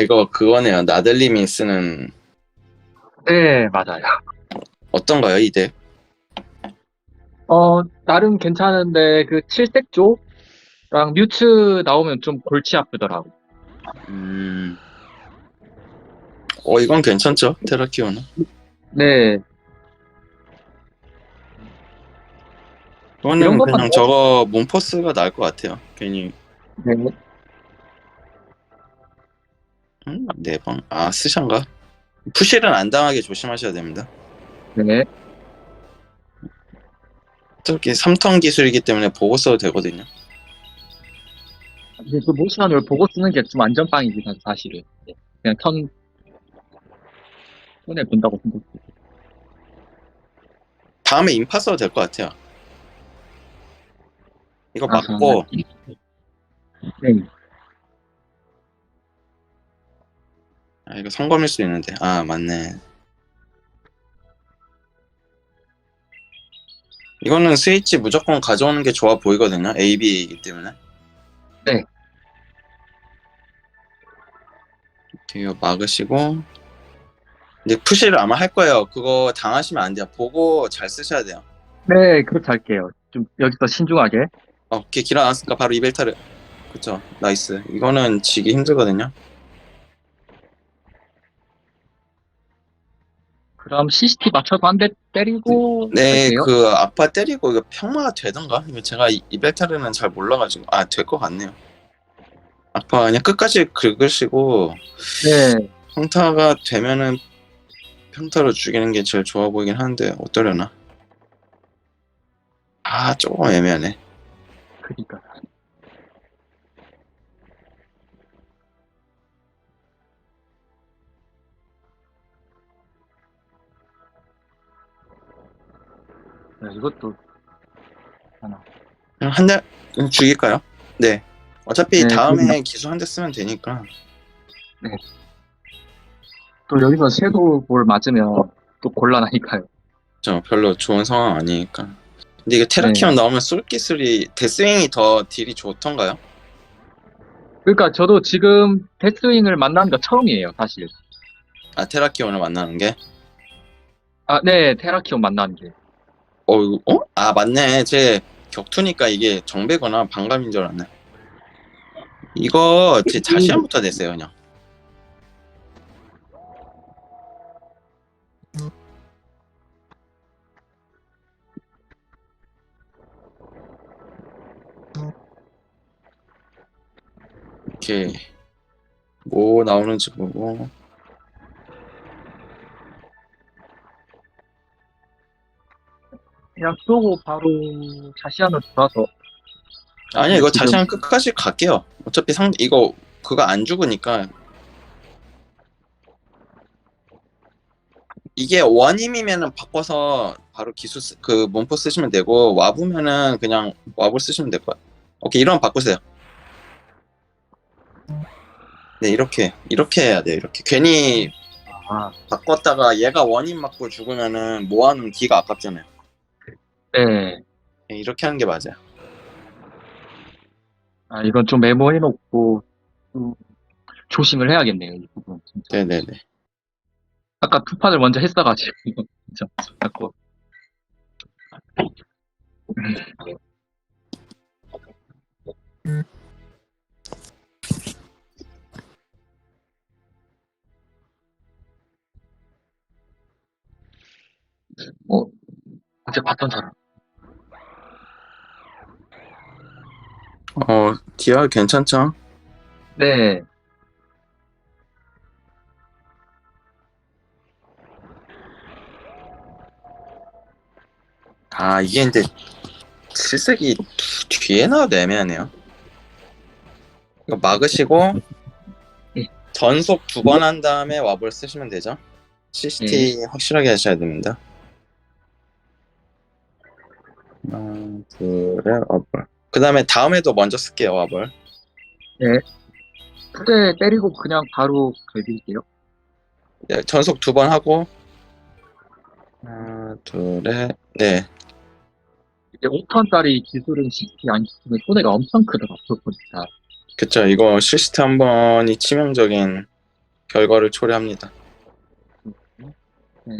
이거 그거네요. 나들님이 쓰는 네, 맞아요. 어떤가요, 이 덱? 어, 나름 괜찮은데, 그 칠색조랑 뮤츠 나오면 좀 골치 아프더라고. 음. 어, 이건 괜찮죠? 테라키오는. 네, 이거는 것만 그냥 저거 몬포스가 나을 것 같아요. 괜히 네. 음, 네 방. 아 스샨가? 푸실은 안 당하게 조심하셔야 됩니다. 네. 저기 3턴 기술이기 때문에 보고 써도 되거든요. 근데 그 모션을 보고 쓰는 게 좀 안전빵이긴 하죠, 사실은. 네. 그냥 턴, 손에 본다고 생각해요. 다음에 인파 써도 될 것 같아요. 이거 아하. 맞고 네. 아 이거 성검일 수 있는데 아 맞네. 이거는 스위치 무조건 가져오는 게 좋아 보이거든요. AB이기 때문에. 네. 이거 막으시고 근데 푸시를 아마 할 거예요. 그거 당하시면 안 돼요. 보고 잘 쓰셔야 돼요. 네, 그렇게 할게요. 좀 여기서 신중하게. 어, 오케이 길 나왔으니까 바로 이벨타를 그쵸 나이스 이거는 지기 힘들거든요 그럼 CCT 맞춰서 한 대 때리고. 네 할게요. 그 아빠 때리고 이거 평마가 되던가 이거 제가 이- 이벨타르는 잘 몰라가지고 아 될 것 같네요 아빠 그냥 끝까지 긁으시고 네. 평타가 되면은 평타로 죽이는 게 제일 좋아 보이긴 하는데 어떠려나 아 조금 애매하네 그니까. 야, 이것도 하나. 그냥 한대 죽일까요? 네 어차피 네, 다음에 기수 한 대 쓰면 되니까 또 여기서 섀도우 볼 맞으면 또 곤란하니까요. 저 별로 좋은 상황 아니니까. 근데 이게 네. 테라키온 나오면 쏠 기술이 데스윙이 더 딜이 좋던가요? 그러니까 저도 지금 데스윙을 만나는 거 처음이에요, 사실. 아 테라키온을 만나는 게? 아, 네, 테라키온 만나는 게. 어, 어? 아 맞네. 제 격투니까 이게 정배거나 반감인 줄 알았네. 이거 제 자시안부터 냈어요 그냥. 이렇게 뭐 나오는지 보고 그냥 쏘고 바로 자시안으로 들어와서. 아니 이거 지금- 자시안 끝까지 갈게요. 어차피 상 이거 그거 안 죽으니까 이게 원임이면은 바꿔서 바로 기술 쓰, 그 문포 쓰시면 되고 와보면은 그냥 와볼 쓰시면 될 거야. 오케이 이러면 바꾸세요. 네 이렇게 이렇게 해야 돼요. 이렇게 괜히 아, 바꿨다가 얘가 원임 맞고 죽으면은 모아놓은 기가 아깝잖아요. 네. 네, 이렇게 하는 게 맞아요. 아, 이건 좀 메모해놓고, 좀 조심을 해야겠네요, 이 부분. 진짜. 네네네. 아까 두 판을 먼저 했어가지고, 진짜. 자꾸. 어, 어제 봤던 사람. 어 디아 괜찮죠? 네. 아 이게 근데 실색이 뒤에 나와도 애매하네요. 이거 막으시고 네. 전속 두 번 한 다음에 와볼 쓰시면 되죠. CCT 확실하게 하셔야 됩니다. 하나, 둘에 와볼. 그 다음에 다음에도 먼저 쓸게요 와볼. 푸대 때리고 그냥 바로 갈릴게요. 네, 전속 두 번 하고 하나, 둘에 네 이제 5턴짜리 기술은 CT 안 시키면 손해가 엄청 크더라, 보니까. 그쵸 이거 시스템 한 번이 치명적인 결과를 초래합니다. 네.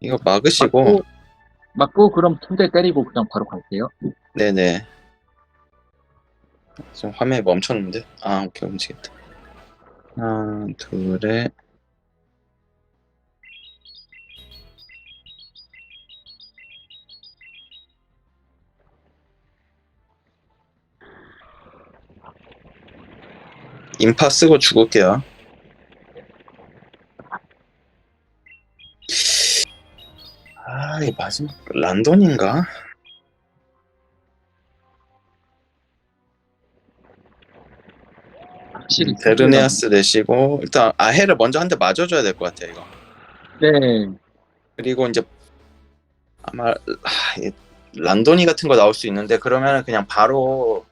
이거 막으시고 맞고, 맞고 그럼 두 대 때리고 그냥 바로 갈게요. 네네. 좀 화면이 멈췄는데? 아, 오케이, 움직였다. 하나, 둘에. 인파 쓰고 죽을게요. 아, 이 마지막 란돈인가? 확실히. 베르네아스 내시고 일단 아해를 먼저 한 대 맞아줘야 될 것 같아 이거. 네. 그리고 이제 아마 하, 이 란도니 같은 거 나올 수 있는데 그러면 그냥 바로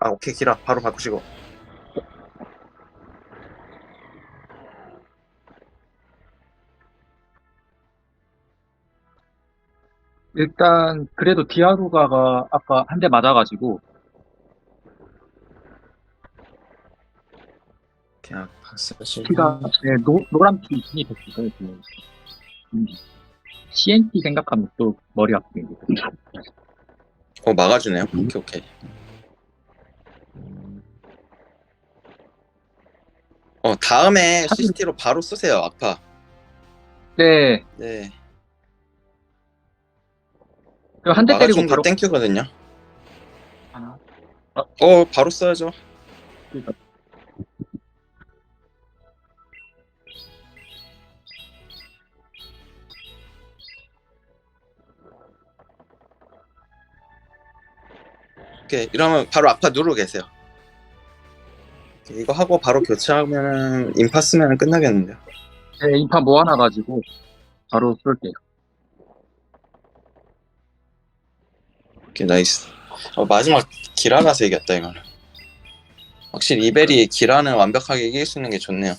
아 오케이 기라 바로 바꾸시고 일단 그래도 디아루가가 아까 한 대 맞아가지고 피가 네, 노, 노란 피 진이 됐어요. 지금. 음. CNT 생각하면 또 머리 아프게. 어 막아주네요. 오케이 오케이. 어 다음에 사실- CCT로 바로 쓰세요 아파. 네. 네. 한 대 때리고 막아준 게 바로 땡큐거든요. 하나. 어 바로 써야죠. 오케이 이러면 바로 아파 누르고 계세요. 이거 하고 바로 교체하면 인파 쓰면 끝나겠는데요. 네, 인파 모아놔가지고 바로 쏠게요. 오케이 나이스. 어, 마지막 기라가서 이겼다 이거는. 확실히 이벨이 기라는 완벽하게 이길 수 있는 게 좋네요.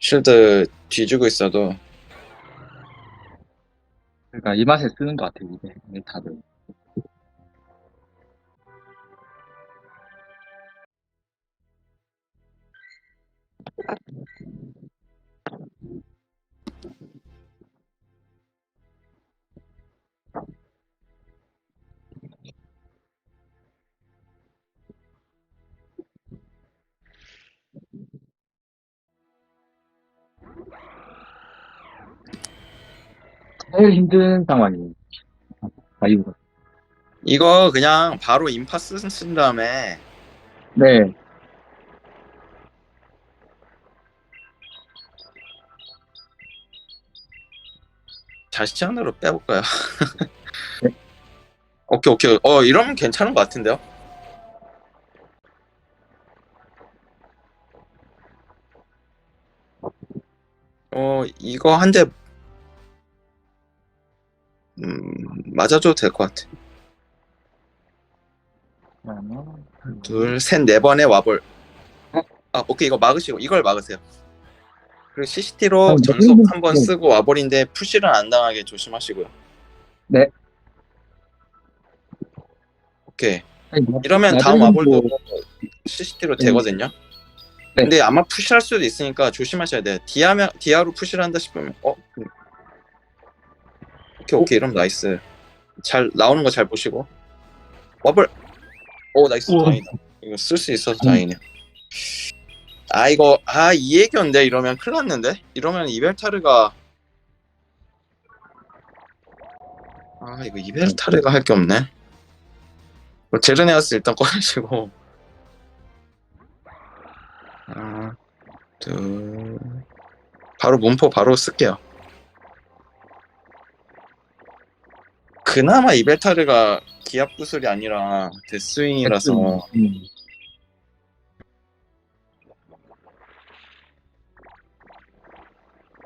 쉴드 뒤주고 있어도 그러니까 이 맛에 쓰는 것 같아요. 이게 다들. 제일 힘든 상황이에요. 아이고. 이거 그냥 바로 인파 쓴, 쓴 다음에 네. 자시장으로 빼볼까요? 네. 오케이 오케이 어 이러면 괜찮은 것 같은데요? 어 이거 한 대 음, 맞아줘도 될 것 같아 둘, 셋, 네 번의 와볼 아 오케이 이거 막으시고 이걸 막으세요 그리고 CCT로 아, 전속 네. 한번 네. 쓰고 와볼인데 푸시를 안 당하게 조심하시고요 네. 오케이 아니, 뭐, 이러면 다음 와볼도 CCT로 네. 되거든요. 네. 근데 아마 푸시할 수도 있으니까 조심하셔야 돼요. 디아면 디아로 푸시를 한다 싶으면 어 음. 오케이 오케이 이러면 나이스. 잘 나오는 거 잘 보시고 와볼. 오 나이스 우와. 다행이다. 이거 쓸 수 있어서 음. 다행이네. 아 이거 아이 얘기였는데 이러면 큰일 났는데 이러면 이벨타르가 아 이거 이벨타르가 할 게 없네. 뭐 제르네아스 일단 꺼내시고 하나 둘 바로 문포 바로 쓸게요. 그나마 이벨타르가 기압 구슬이 아니라 데스윙이라서 음.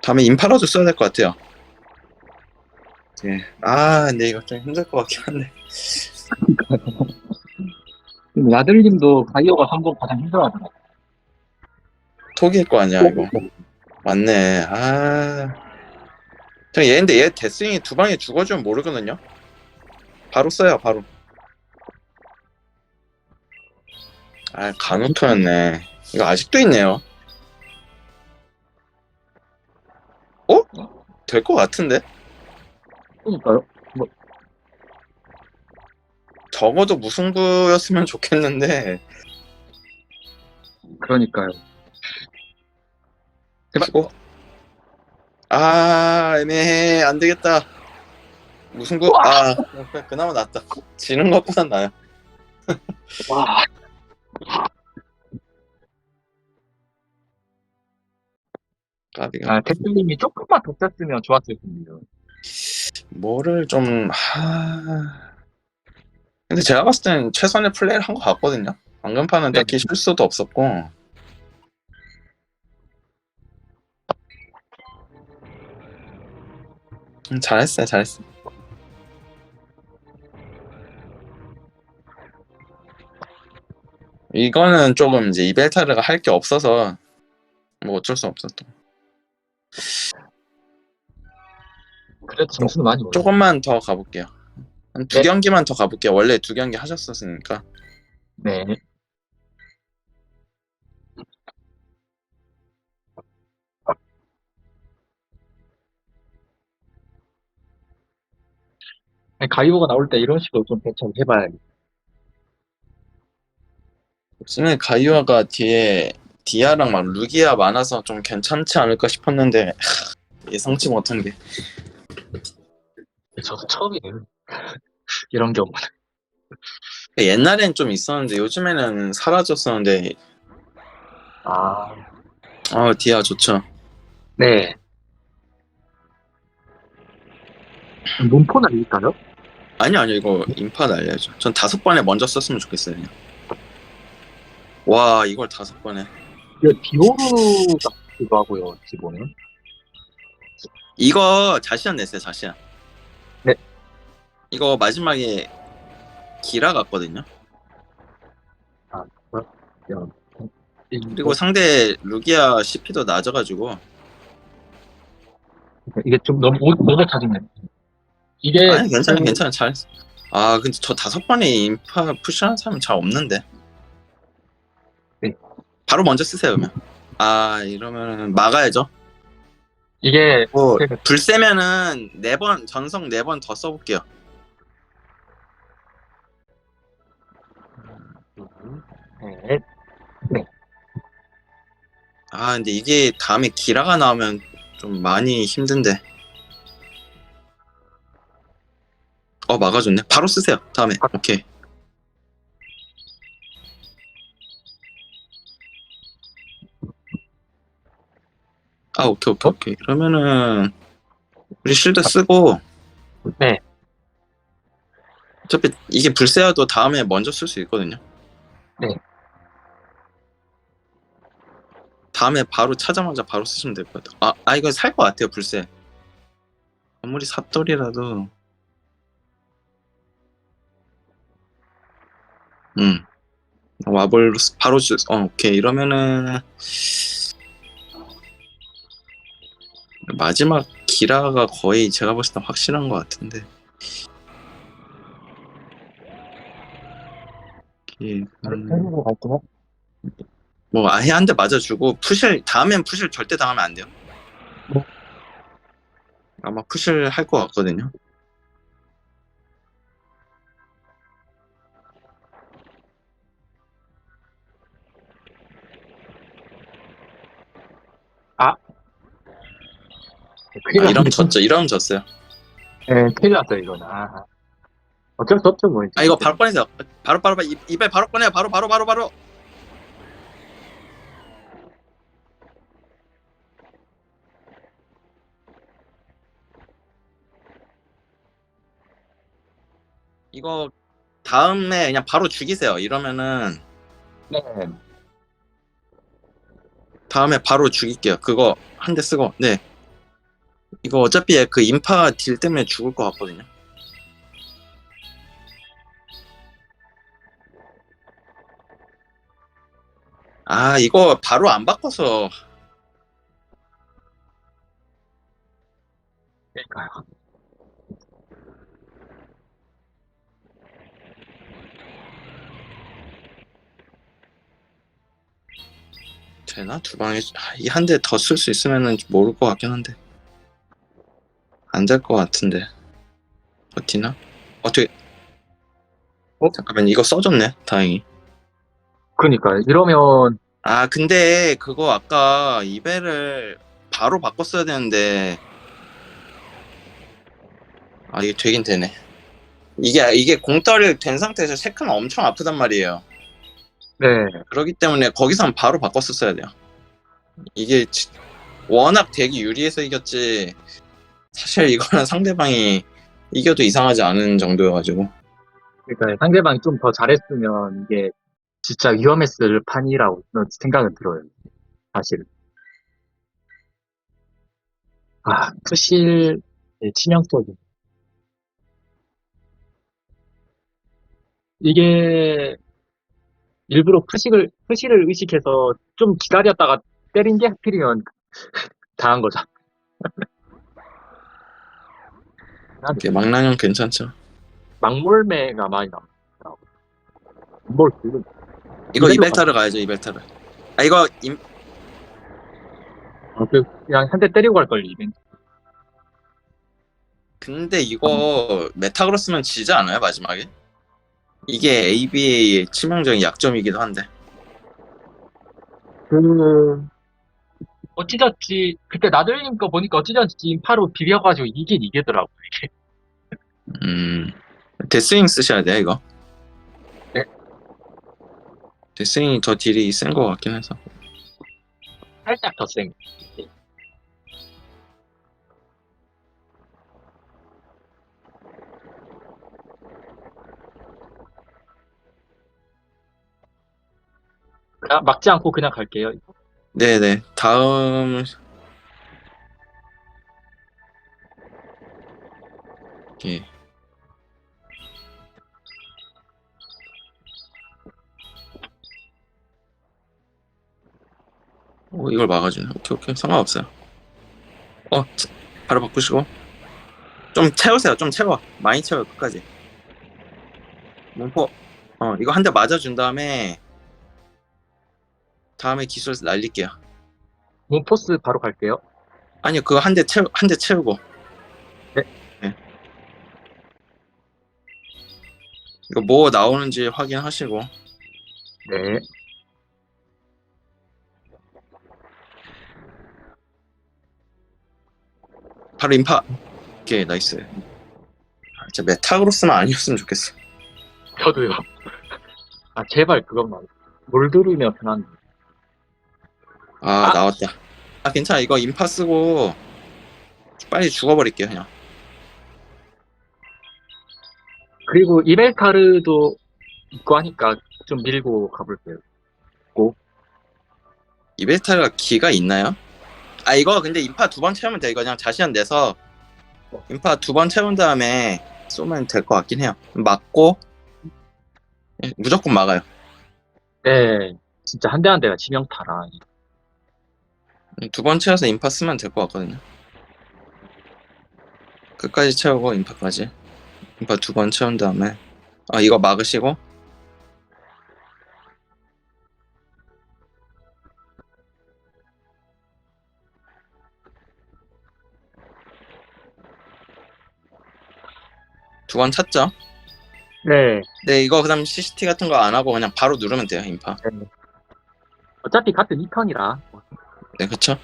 다음에 인파라도 써야 될 것 같아요. 예. 아, 근데 이거 좀 힘들 것 같긴 한데. 야들님도 가이오가 성공 가장 힘들어하더라고요. 톡일 거 아니야, 이거. 맞네. 아. 저 얘인데 얘 데스윙이 두 방에 죽어주면 모르거든요. 바로 써요, 바로. 아, 간호토였네. 이거 아직도 있네요. 어? 될 것 같은데? 그러니까요. 적어도 무승부였으면 좋겠는데. 그러니까요. 제발. 수고. 아, 애매해. 안 되겠다. 무승부? 아, 그나마 낫다. 지는 것보단 나아요. 와. 까비가. 아, 대표님이 조금만 더 셌으면 좋았을 텐데. 뭐를 좀, 하... 근데 제가 봤을 땐 최선의 플레이를 한 것 같거든요. 방금판은 네. 딱히 실수도 없었고. 음, 잘했어요, 잘했어. 이거는 조금 이제 이벨타르가 할 게 없어서 뭐 어쩔 수 없었던. 그래도 점수는 많이 올라. 조금만 더 가볼게요. 한 두 네. 경기만 더 가볼게요. 원래 두 경기 하셨었으니까. 네. 가이오가 나올 때 이런 식으로 좀 대처를 해봐야겠다. 요즘에 가이오가 뒤에 디아랑 막 루기아 많아서 좀 괜찮지 않을까 싶었는데 하, 예상치 못한 게 저도 처음이에요. 이런 경우. 옛날엔 좀 있었는데 요즘에는 사라졌었는데 아, 어 디아 좋죠. 네. 문포 날릴까요? 아니요 아니요 이거 인파 날려야죠. 전 다섯 번에 먼저 썼으면 좋겠어요. 그냥. 와 이걸 다섯 번에 디오르가 그거 하고요, 기본은. 이거 자시안 냈어요 자시안. 네. 이거 마지막에 기라 같거든요. 그리고 상대 루기아 CP도 낮아가지고 이게 좀 너무 오- 너무 짜증나. 이게 아니 괜찮아 그- 괜찮아 잘. 아 근데 저 다섯 번에 인파 푸시하는 사람 잘 없는데. 네. 바로 먼저 쓰세요 그러면. 아 이러면 막아야죠. 이게 뭐 불 세면은 네 번 전성 네 번 더 써볼게요. 네. 아 근데 이게 다음에 기라가 나오면 좀 많이 힘든데. 어 막아줬네. 바로 쓰세요. 다음에 아. 오케이. 아 오케이 오케이 오케이. 그러면은 우리 실드 쓰고 네. 어차피 이게 불세야도 다음에 먼저 쓸 수 있거든요. 네. 다음에 바로 찾자마자 바로 쓰시면 될 것 같아요. 아, 아 이거 살것 같아요 불세. 아무리 삿돌이라도. 음. 와볼 바로 주. 어 오케이 이러면은 마지막 기라가 거의 제가 봤을 때 확실한 것 같은데. 예, 음? 뭐 아예 한 대 맞아주고 푸실 다음엔 푸실 절대 당하면 안 돼요. 뭐? 아마 푸실 할 것 같거든요. 아, 이러면. 졌죠. 이러면 졌어요. 네, 큰일 났어요, 이거는. 아, 어쩔 수 없죠, 뭐. 이제. 아 이거 바로 꺼내세요. 바로 바로 바로 입- 입에 바로 꺼내요. 바로 바로 바로 바로. 이거 다음에 그냥 바로 죽이세요. 이러면은 네. 다음에 바로 죽일게요. 그거 한 대 쓰고. 네. 이거 어차피 그 인파 딜 때문에 죽을 것 같거든요. 아, 이거 바로 안 바꿔서 그러니까요. 되나 두 방에 아, 이한 대 더 쓸 수 있으면은 모를 것 같긴 한데 안 될 것 같은데. 버티나? 어떻게 어? 잠깐만 이거 써줬네? 다행히. 그러니까 이러면 아 근데 그거 아까 이벨을 바로 바꿨어야 되는데. 아 이게 되긴 되네. 이게 이게 공떨 된 상태에서 세크는 엄청 아프단 말이에요. 네. 그렇기 때문에 거기선 바로 바꿨었어야 돼요. 이게 지- 워낙 되게 유리해서 이겼지 사실 이거는 상대방이 이겨도 이상하지 않은 정도여가지고 그러니까 상대방이 좀 더 잘했으면 이게 진짜 위험했을 판이라고 생각은 들어요. 사실은. 아, 크실의 치명적인. 이게 일부러 크식을, 크실을 의식해서 좀 기다렸다가 때린 게 하필이면 당한 거죠. 이게 망나뇽 괜찮죠 막몰매가 많이 나오더라고. 뭘 지금 이거 이벨로 이벨타를 가야죠 이벨타를 아 이거 임, 어, 그 그냥 한 대 때리고 갈 걸 이벤트. 근데 이거 메타그로 쓰면 지지 않아요 마지막에? 이게 ABA의 치명적인 약점이기도 한데 그 어찌졌지 그때 나들님 거 보니까 어찌졌지 인파로 비벼가지고 이긴 이기더라고 이게. 음 데스윙 쓰셔야 돼요 이거 네. 데스윙이 더 딜이 센것 같긴 해서 살짝 더 센. 그냥 막지 않고 그냥 갈게요. 네네. 다음. 예. 오 이걸 막아주네. 오케이 오케이. 상관없어요. 어 바로 바꾸시고. 좀 채우세요. 좀 채워. 많이 채워요. 끝까지. 문포. 어 이거 한 대 맞아준 다음에 다음에 기술 날릴게요 문포스 바로 갈게요. 아니요, 그거 한 대 채우, 한대 채우고. 네. 네. 이거 뭐 나오는지 확인하시고. 네. 바로 인파. 오케이, 나이스. 아, 진짜 메타그로스만 아니었으면 좋겠어. 저도요. 아 제발 그것만. 몰드르면 편한. 아, 아. 나왔다. 아, 괜찮아. 이거 인파 쓰고 빨리 죽어버릴게요, 그냥. 그리고 이벨카르도 있고 하니까 좀 밀고 가볼게요. 이베타가 기가 있나요? 아, 이거 근데 인파 두 번 채우면 돼. 이거 그냥 자시한 내서 인파 두 번 채운 다음에 쏘면 될 것 같긴 해요. 맞고 예, 무조건 막아요. 네. 진짜 한 대 한 대가 치명타라. 두 번 채워서 인파 쓰면 될 것 같거든요. 끝까지 채우고 인파까지. 인파 두 번 채운 다음에 아 이거 막으시고 두번 찼죠? 네. 네 이거 그다음 CCT 같은 거 안 하고 그냥 바로 누르면 돼요 인파. 어차피 같은 2턴이라. 네 그쵸?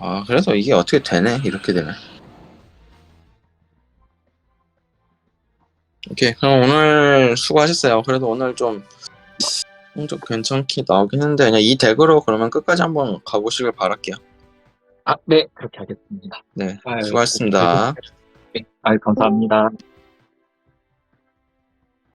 아 그래서 이게 어떻게 되네 이렇게 되면 오케이 그럼 오늘 수고하셨어요 그래도 오늘 좀 성적 괜찮게 나오긴 했는데 그냥 이 덱으로 그러면 끝까지 한번 가보시길 바랄게요 아, 네. 그렇게 하겠습니다. 네 아유, 수고하셨습니다 네. 아유, 감사합니다.